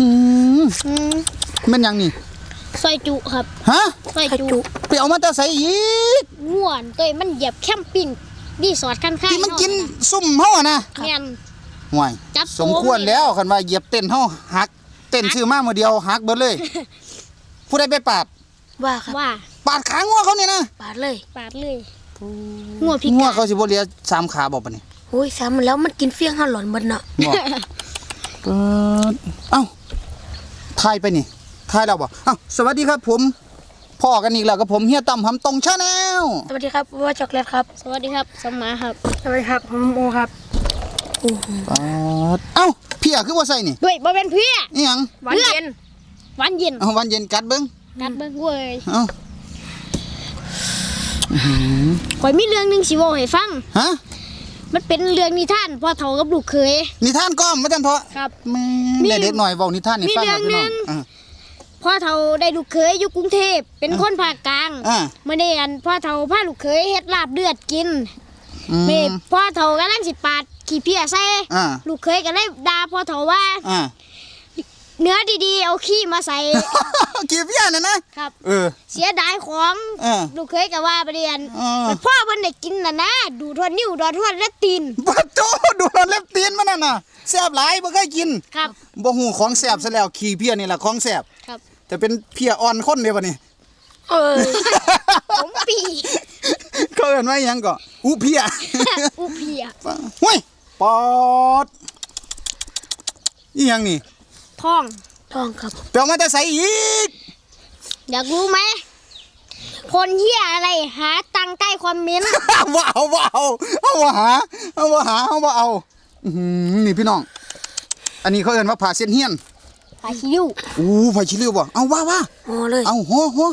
อืมอืมมันหยังนี่ ซอยจุครับฮะ ซอยจุไปเอามาแต่ใส่อีกง่วนตัวมันเหยียบแคมปิ้งรีสอร์ทข้างๆที่มันกินเฮาซุ่มเฮาอะนะแม่น ห่วยจับสมควรแล้วคันว่าเหยียบเต้นเฮาหัก เต้นชื่อมาเมื่อเดียวหักเบิดเลย ผู้ใดไปปาด ว่าครับว่าปาดขางัวเขาเนี่ยนะปาดเลยปาดเลยง่วงพิงัวการเขาสิบ่เหลียสามขาบ่ปะนี่โอ้ยซ้ำแล้วมันกินเฟี้ยงห้าหลอนหมดเนาะบ่เปิดเอ้า ทายไปนี่ทายแล้วบ่เอ้าสวัสดีครับผมพ่อกันอีกแล้วกับผมเฮียตั้มหำตรงชาแนลสวัสดีครับว่าช็อกโกแลตครับ สวัสดีครับ สมมาครับ สวัสดีครับผมโอครับโอ้โหปาดเอ้าเพียคือว่าใส่นี่ด้วยบ่เป็นเพื่ออีหยังหวานเย็นหวานเย็นเอาวันเย็นกัดเบิ่งกัดเบิ่งเว้ยเอ้าข่อยมีเรื่องหนึงสิเว้าให้ฟังฮะ มันเป็นเรื่องนิทานพ่อเฒ่ากับลูกเคย นิทานก้อมมาจันเถอะครับแม่มีได้เด็กหน่อยเว้านิทานนี่มีฟังเรื่แล้อวงพี่น้องหนึ่งอ่า พ่อเฒ่าได้ลูกเคยอยู่กรุงเทพเป็นคนภาคกลางอ่ามื่อนี้อันพ่อเฒ่าพาลูกเคยเฮ็ดลาบเลือดกินอืมเมพ่อเฒ่ากำลังสิปาดขี้เพี้ยใส่อ่าลูกเคยก็เลยด่าพ่อเฒ่าว่า อ่า เนื้อดีๆ เอาขี้มาใส่กี่เพี้ยน่ะนะครับ เออ เสียดายของเออลูกเคยก็ว่าประเดี๋ยวเออมันพ่อเพิ่นได้กินน่ะนะ ดูทวนนิ้วดอทวนและตีนปัดโตดูเล็บตีนมันนั่นน่ะแซ่บหลายบ่เคยกินครับ บ่ฮู้ของแซ่บซะแล้วขี้เพี้ยนี่ล่ะของแซ่บครับ แต่เป็นเพี้ยอ่อนคนเด้บัดนี้ เออ ผมปีเขาเอิ้นว่าหยังก็อุเพี้ย อุเพีย ห้วยปอดอีหยังนี่ ท้องทองครับไปเอามาแต่ใส่อีก อยากรู้ไหมคนเหี้ยอะไรหาตังค์ใต้คอมเมนต์ว้าวว้าวเอาว่าหาเอาว่าหาเอาว่าเอาอื้อหือนี่พี่น้อง อันนี้เขาเอิ้นว่าผ่าเส้นเฮียนหาคิ้วอู้ผ่าชิลิวบ่เอาว่าว่าโอเลยเอาหัวหัว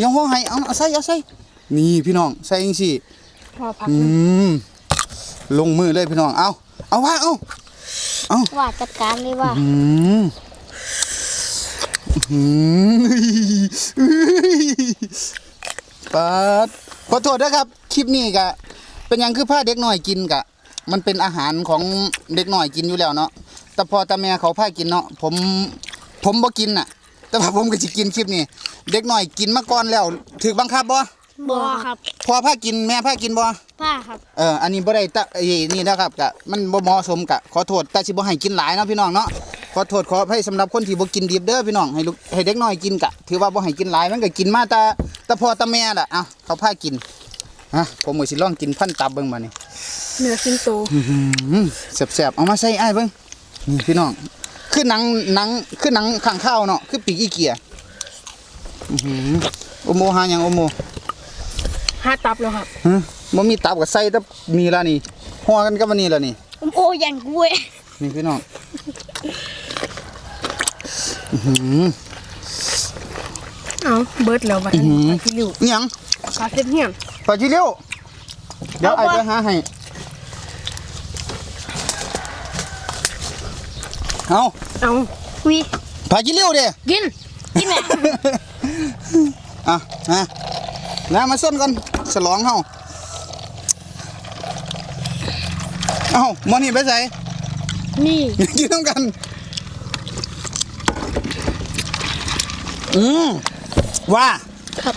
ยังหัวให้เอาเอาใส่เอาใส่นี่พี่น้องใส่จังซี่พอพักอืมลงมือเลยพี่น้องเอาเอาว่าเอาเอาว่าจัดการเลยว่าอืมอืม ปาดขอโทษนะครับ คลิปนี้กะ เป็นยังคือผ้าเด็กหน่อยกินกะ มันเป็นอาหารของเด็กหน่อยกินอยู่แล้วเนาะแต่พอตาแม่เขาผ้ากินเนาะผมผมบ่กินน่ะ แต่ว่าผมก็สิกินคลิปนี้ เด็กหน่อยกินมาก่อนแล้วถือบังคับบ่ บอครับพอพากินแม่พากินบ่ผ้าครับเอออันนี้บ่ได้ตะไอ้นี่นะครับกะมันบ่เหมาะสมกะขอโทษแต่สิบ่ให้กินหลายเนาะพี่น้องเนาะขอโทษขออภัยสำหรับคนที่บ่กินดิบเด้อพี่น้องให้ลูกให้เด็กน้อยกินกะถือว่าบ่ให้กินหลายมันก็กินมาแต่แต่พอแต่แม่ล่ะเอ้าเขาพากินฮะผมก็สิลองกินพันตับเบิ่งบัดนี้เนื้อสิงโตอื้อหือแซ่บๆเอามาใส่อ้ายเบิ่งนี่พี่น้องคือหนังหนังคือหนังข้างข้าวเนาะคือปีกอีเกียอื้อหือโอโมหาหยังโอโม ห้าตับแล้วครับฮะบ่มีตับก็ใส่แต่มีแล้วนี่ห่อกันกับวันนี้แล้วนี่ผมโอ้ยันกูเว้ยนี่พี่น้องอื้อหือ เอาเบิร์ดแล้ววันนี้ไปที่ริ้วอิหยังปลาเส้นเฮียนปลาจิเลี้ยวเดี๋ยวไอ้ไปหาให้เอาเอาวิปลาจิเลี้ยวเด้ กินกินแหละ อะนะแล้วมาส้นกัน ฉลองเฮาเอ้าหมอนี่ไปใส่นี่ กินน้ำกัน อืมว่าครับ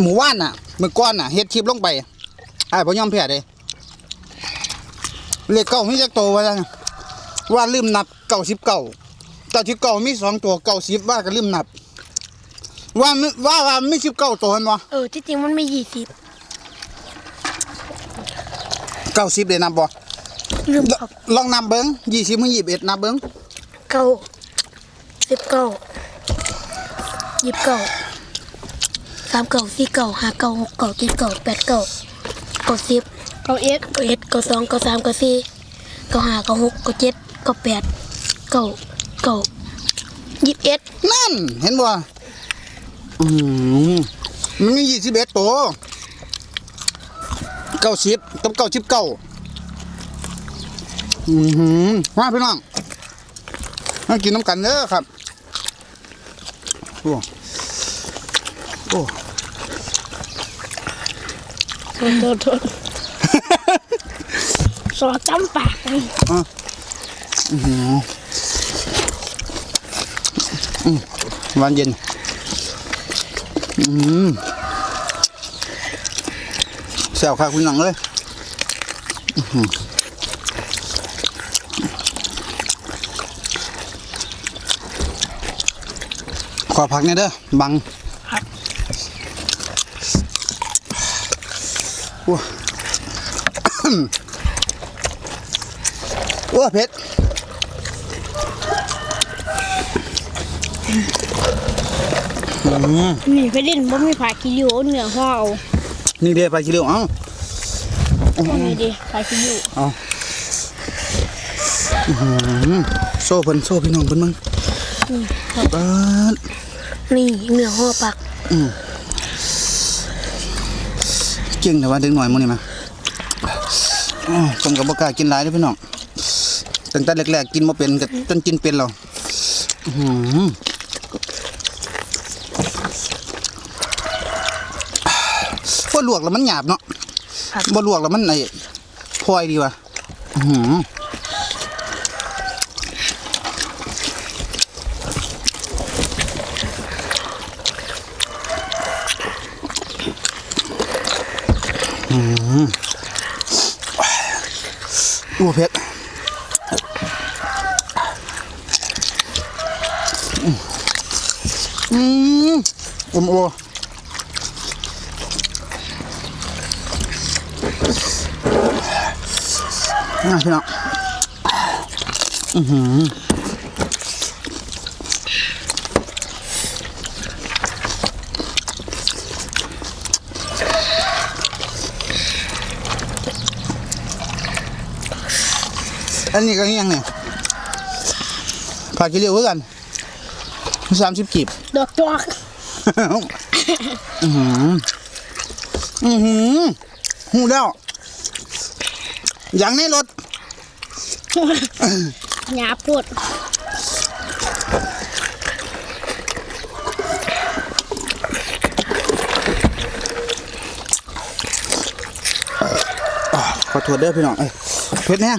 หมูว่านน่ะมือก้อนน่ะเฮ็ดคลิปลงไปไอ้ายบ่ยอมแพ้เด้เลขเก้ามีจักโตวว่าจังว่าลืมนับเก้าสิบเก้าแต่สิบเก้ามีสองตัวเก้าสิบว่าก็ลืมนับ ว่ามีว่าว่ามีสิบเก้าตัวเห็นบ่เออที่จริงมันไม่ยี่สิบเก้าสิบเลยนับบ่ลืมครับลองนับเบิ้งยี่สิบมึงยี่สิบเอ็ดนับเบิ้งเก้าสิบเก้ายี่สิบเก้าสามเก้าสี่เก้าห้าเก้าหกเก้าเจ็ดเก้าแปดเก้าเก้าสิบเกาเอ็ดเก้าเอ็ดเก้าสองเก้าสามเก้าสี่เก้าห้าเก้าหกเก้าเจ็ดเก้าแปดเก้าเก้ายี่สิบเอ็ดนั่นเห็นบ่ อืมมันมียี่สิบเอ็ดตัวเก้าสิบกับเก้าสิบเก้าอือหือมาพี่น้องมากินน้ำกันเด้อครับ โอ้โอ้โทษโทษโทษสอดจำปากเลยอื้อหืออืมหวานเย็น อืมแซวค่ะคุณหนังเลยอื้อหือขอพักเนี่อยเด้อบังครับว้าว้าเผ็ด นี่ไปดินบ่มีผาคิริวเอาเหนือห่อเอานี่เดียวไปกิโลเอ้าเอาไงดีผาคิริวเอาอื้อหือโซ่เพิ่นโซ่พี่น้องเพิ่นมึงเปิดนี่เหนือห่อปักเก่งแต่ว่าเด็กหน่อยมื้อนี้มาอ้อผมก็บ่กล้ากินหลายเด้อพี่น้องตั้งแต่แรกๆกินบ่เป็นก็จนกินเป็นแล้วอื้อหือบ่ ลวกแล้วมันหยาบเนาะครับบ่ลวกแล้วมันไอ้พลอยดีว่ะอื้อหืออู้เผ็ดอืมอมโอ น่าพี่น้องอือหืออันนี้ก็ยังเนี่ยผักกิเลวคือกันสามสิบกีบดอกจอกอือหืออือหือหูแล้วอย่างในรถ หยาปวดขอโทษเด้อพี่น้องเอ้ยเผ็ดแห้ง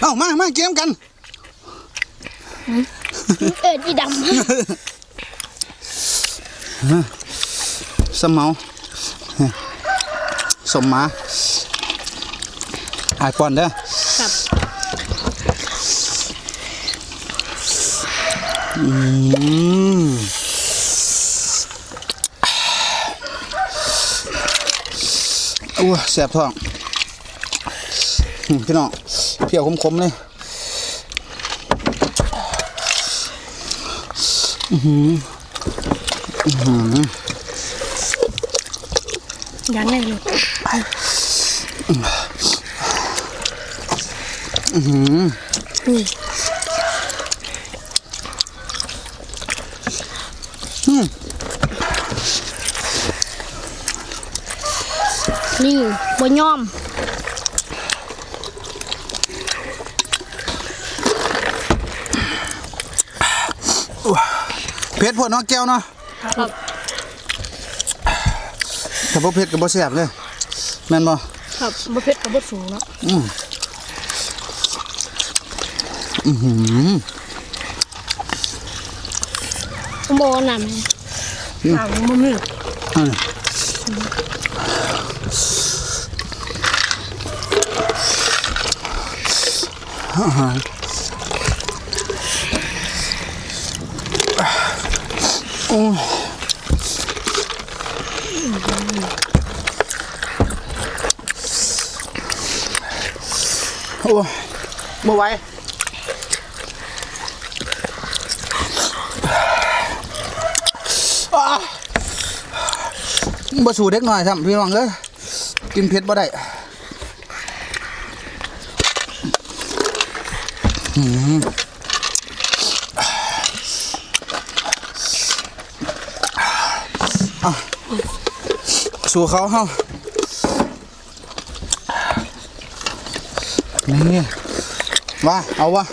เอ้ามามาเกมกัน เออจีดสมเมาสมหมาอายปอนเด้อำครับ อืมอู้แสบท้องอืมพี่น้องเพียวคมๆเลยอย่างแน่เลยนี่ นี่บ่ยอมเผ็ดพวกน้องแก้วเนาะครับถ้าบ่เผ็ดก็บ่แซ่บเลยแม่นบ่ครับบ่เผ็ดกับบ่สูงเนาะบ่นำอ่างบ่มีอืมอาหารโอ้ยโอ้ยบ่ไหวอ้า บ่สู่เด็กหน่อยทำพี่น้องเอ้ย กินเผ็ดบ่ได้สู่เขาเฮานี่ว่าเอาวะ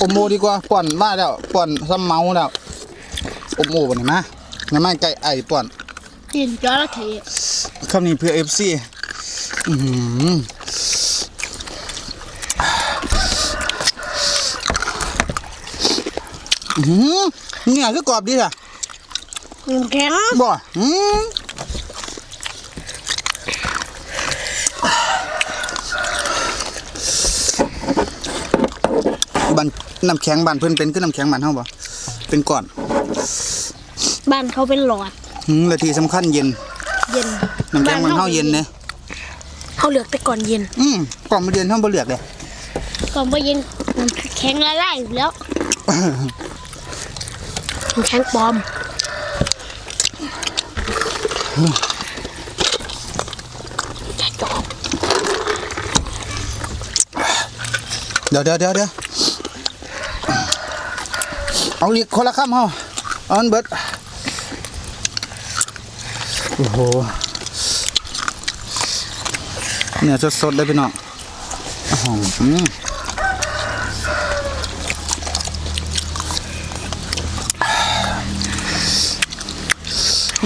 อมโมดีกว่าป่อนมาแล้วป่อนซ้ำเมาแล้วอมโมบ่นี่มางั้นไม่ไก่ไอ้ป่อนกินจระเข้ คำนี้เพื่อเอฟซีอือหืออื้อหือเนี่ยคือกรอบดีอะน้ำแข็งบ่อืมบันน้ำแข็งบานเพิ่นเป็นคือน้ำแข็งบานเฮาบ่เป็นก้อน บ้านเขาเป็นหลอดหืมและที่สำคัญเย็นเย็นน้ำแข็งมันเฮาเย็นเด้เขาเหลือกแต่ก่อนเย็น อืมกล่องมันเย็นเฮาบ่เลือกเลยก่อนไปเย็นน้ำแข็งละลายอยู่แล้วน้ำแข็งปลอมเดี๋ยวเดี๋ยวเดี๋ยวเดี๋ยวเอาอีกคนละคำเฮาเอาอันเบิด โอ้โหเนี่ยสดๆเลยพี่น้องอื้อหือ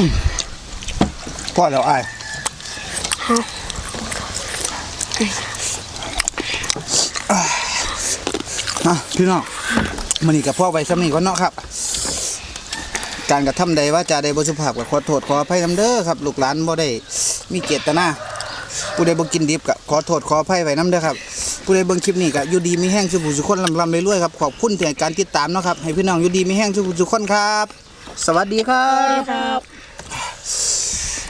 มพอแล้วอ้ายอะพี่น้องมันนี่กับพ่อไว้ซ้ำนี่ก่อนเนาะครับ การกระทำใดว่าจาใดบ่สุภาพก็ขอโทษขออภัยนำเด้อครับลูกหลานบ่ได้มีเจตนาผู้ใดบ่กินดิบก็ขอโทษขออภัยไว้นำเด้อครับผู้ใดเบิ่งคลิปนี้ก็อยู่ดีมีแห้งสุขสุขคนลำลำรวยๆครับขอบคุณที่ให้การติดตามเนาะครับให้พี่น้องอยู่ดีมีแห้งสุขสุขคนครับ สวัสดีครับ